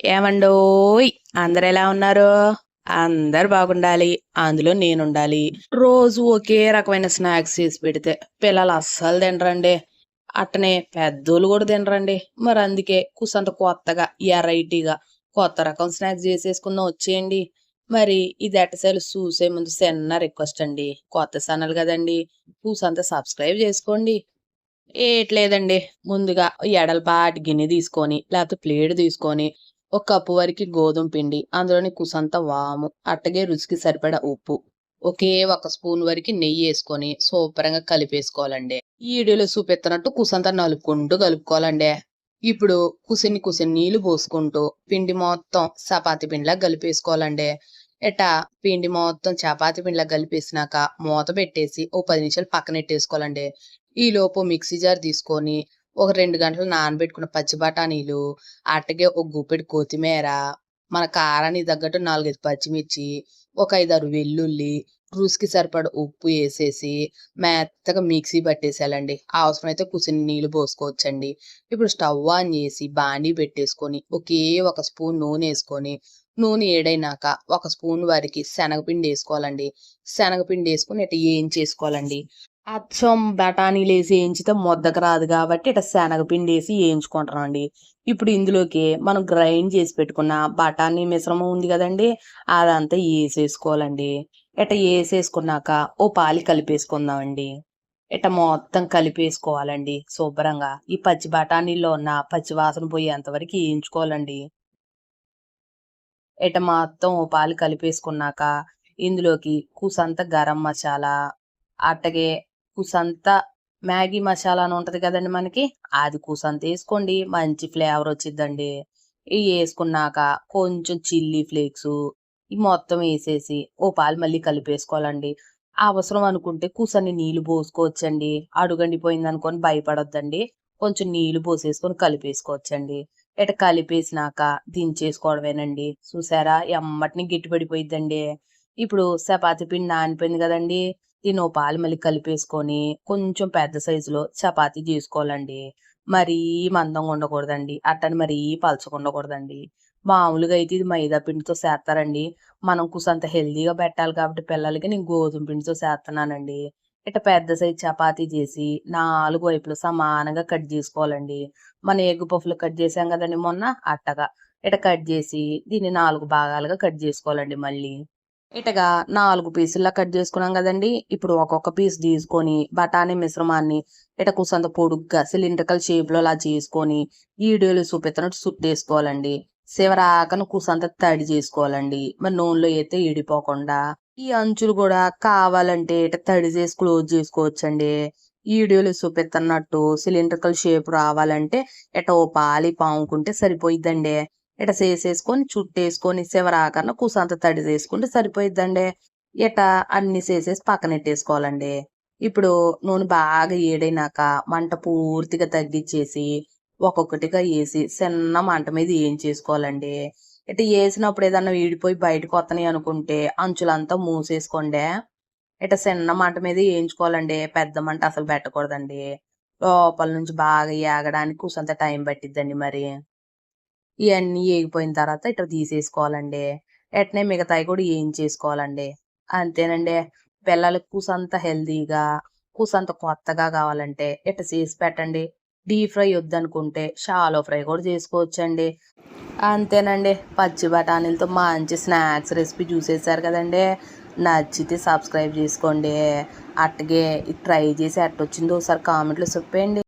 ఏమండోయ్ అందరు ఎలా ఉన్నారు? అందరు బాగుండాలి అందులో నేను ఉండాలి రోజు ఒకే రకమైన స్నాక్స్ చేసి పెడితే పిల్లలు అస్సలు తినరండి. అట్టనే పెద్దోళ్ళు కూడా తినరండి. మరి అందుకే కుసంత కొత్తగా ఎరైటీగా కొత్త రకం స్నాక్స్ చేసేసుకుందాం వచ్చేయండి. మరి ఇది అట్టసలు చూసే ముందు చిన్న రిక్వెస్ట్ అండి. కొత్త ఛానల్ కదండి కూసంత సబ్స్క్రైబ్ చేసుకోండి. ఏట్లేదండి ముందుగా ఎడలపాటి గిన్నె తీసుకొని లేకపోతే ప్లేట్ తీసుకొని ఒక కప్పు వరకు గోధుమ పిండి అందులోని కుసంత వాము అట్టగే రుచికి సరిపడా ఉప్పు. ఒకే ఒక స్పూన్ వరకు నెయ్యి వేసుకొని శుభ్రంగా కలిపేసుకోవాలండి. ఈ వీడియోలో చూపెత్తనట్టు కుసంత నలుపుకుంటూ కలుపుకోవాలండి. ఇప్పుడు కుసిని కుసిని నీళ్ళు పోసుకుంటూ పిండి మొత్తం చపాతి పిండిలా కలిపేసుకోవాలండి. ఎట్టా పిండి మొత్తం చపాతి పిండిలా కలిపేసినాక మూత పెట్టేసి ఓ పది నిమిషాలు పక్కన ఈలోపు ఈ మిక్సీ జార్ తీసుకొని ఒక రెండు గంటలు నానబెట్టుకున్న పచ్చి బఠానీలు అట్టగే ఒక గుప్పెడు కొత్తిమీర మన కారానికి తగ్గట్టు నాలుగైదు పచ్చిమిర్చి ఒక ఐదారు వెల్లుల్లి రుచికి సరిపడ ఉప్పు వేసేసి మెత్తగా మిక్సీ పట్టేసేయాలండి. అవసరమైతే కుసిని నీళ్ళు పోసుకోవచ్చండి. ఇప్పుడు స్టవ్ ఆన్ చేసి బాండీ పెట్టేసుకొని ఒకే ఒక స్పూన్ నూనె వేసుకొని నూనె ఏడైనాక ఒక స్పూన్ వరకు శనగపిండి వేసుకోవాలండి. శనగపిండి వేసుకొని ఇట్లా ఏం చేసుకోవాలండి? అచ్చం బఠానీలు వేసి వేయించితే మొద్దకు రాదు కాబట్టి ఇట శనగపిండి వేసి వేయించుకుంటామండి ఇప్పుడు ఇందులోకి మనం గ్రైండ్ చేసి పెట్టుకున్న బఠానీ మిశ్రమం ఉంది కదండి అదంతా వేసేసుకోవాలండి. ఇట వేసేసుకున్నాక ఓ పాలి కలిపేసుకుందామండి. ఇట మొత్తం కలిపేసుకోవాలండి శుభ్రంగా. ఈ పచ్చి బఠానీలో ఉన్న పచ్చి వాసన పోయేంత వరకు వేయించుకోవాలండి. ఇట మొత్తం ఓ పాలు కలిపేసుకున్నాక ఇందులోకి కూసంత గరం మసాలా అట్టగే కుసంత మ్యాగీ మసాలా అని ఉంటుంది కదండి మనకి. అది కుసంత వేసుకోండి. మంచి ఫ్లేవర్ వచ్చిద్దండి. ఇవి వేసుకున్నాక కొంచెం చిల్లీ ఫ్లేక్స్ ఈ మొత్తం వేసేసి ఓ పాలు మళ్ళీ కలిపేసుకోవాలండి. అవసరం అనుకుంటే కూసన్ని నీళ్ళు పోసుకోవచ్చండి. అడుగండిపోయింది అనుకొని భయపడొద్దండి. కొంచెం నీళ్ళు పోసేసుకొని కలిపేసుకోవచ్చండి. ఇట కలిపేసినాక దించేసుకోవడమేనండి. చూసారా? ఎమ్మటిని గిట్టుబడిపోయిద్దండి. ఇప్పుడు చపాతి పిండి నానిపోయింది కదండి. దీన్ని ఓ పాలు మళ్ళీ కలిపేసుకొని కొంచెం పెద్ద సైజులో చపాతీ చేసుకోవాలండి. మరీ మందంగా ఉండకూడదండి. అట్టని మరీ పలచగా ఉండకూడదండి. మామూలుగా అయితే ఇది మైదా పిండితో చేస్తారండి. మనం కుసంత హెల్దీగా పెట్టాలి కాబట్టి పిల్లలకి నేను గోధుమ పిండితో చేస్తున్నానండి. ఇట్ట పెద్ద సైజ్ చపాతీ చేసి నాలుగు వైపులు సమానంగా కట్ చేసుకోవాలండి. మన ఎగ్గు పఫ్లు కట్ చేసాం కదండి మొన్న అట్టగా. ఇట కట్ చేసి దీన్ని నాలుగు భాగాలుగా కట్ చేసుకోవాలండి మళ్ళీ. ఇటగా నాలుగు పీసుల్లా కట్ చేసుకున్నాం కదండి. ఇప్పుడు ఒక్కొక్క పీస్ తీసుకొని బఠానీ మిశ్రమాన్ని ఇట కూసంత పొడుగ్గా సిలిండ్రికల్ షేప్లో అలా చేసుకొని ఈడియోలు చూపెత్తనట్టు సుట్టేసుకోవాలండి. శివరాకను కూసంత తడి చేసుకోవాలండి. మరి నూనెలో అయితే ఈడిపోకుండా ఈ అంచులు కూడా కావాలంటే ఇట తడి చేసి క్లోజ్ చేసుకోవచ్చండి. ఈడియోలు చూపెత్తన్నట్టు సిలిండ్రికల్ షేప్ రావాలంటే ఇట ఓ పాలి పాముకుంటే సరిపోయిద్దండి. ఇట చేసేసుకొని చుట్టేసుకొని శివరాకరణ కూసంత తడి చేసుకుంటే సరిపోయిద్దండి. ఇట అన్ని చేసేసి పక్కనెట్టేసుకోవాలండి ఇప్పుడు నూనె బాగా ఏడైనాక మంట పూర్తిగా తగ్గించేసి ఒక్కొక్కటిగా వేసి చిన్న మంట మీద ఏం చేసుకోవాలండి ఇట వేసినప్పుడు ఏదన్నా వీడిపోయి బయటకు వస్తున్నాయి అనుకుంటే అంచులంతా మూసేసుకోండి. ఇట చిన్న మంట మీద వేయించుకోవాలండి. పెద్ద మంట అసలు పెట్టకూడదండి. లోపల నుంచి బాగా ఏగడానికి కూసంత టైం పట్టిద్దండి మరి. ఇవన్నీ వేగిపోయిన తర్వాత ఇట్లా తీసేసుకోవాలండి. ఎట్నే మిగతాయి కూడా ఏం చేసుకోవాలండి. అంతేనండి. పిల్లలకి కూసంత హెల్దీగా కూసంత కొత్తగా కావాలంటే ఇట్ట చేసి పెట్టండి. డీప్ ఫ్రై వద్దనుకుంటే షాలో ఫ్రై కూడా చేసుకోవచ్చండి. అంతేనండి. పచ్చి బఠానీలతో మంచి స్నాక్స్ రెసిపీ చూసేసారు కదండి. నచ్చితే సబ్స్క్రైబ్ చేసుకోండి. అట్టగే ట్రై చేసి ఎట్టొచ్చిందో ఒకసారి కామెంట్లో చెప్పేయండి.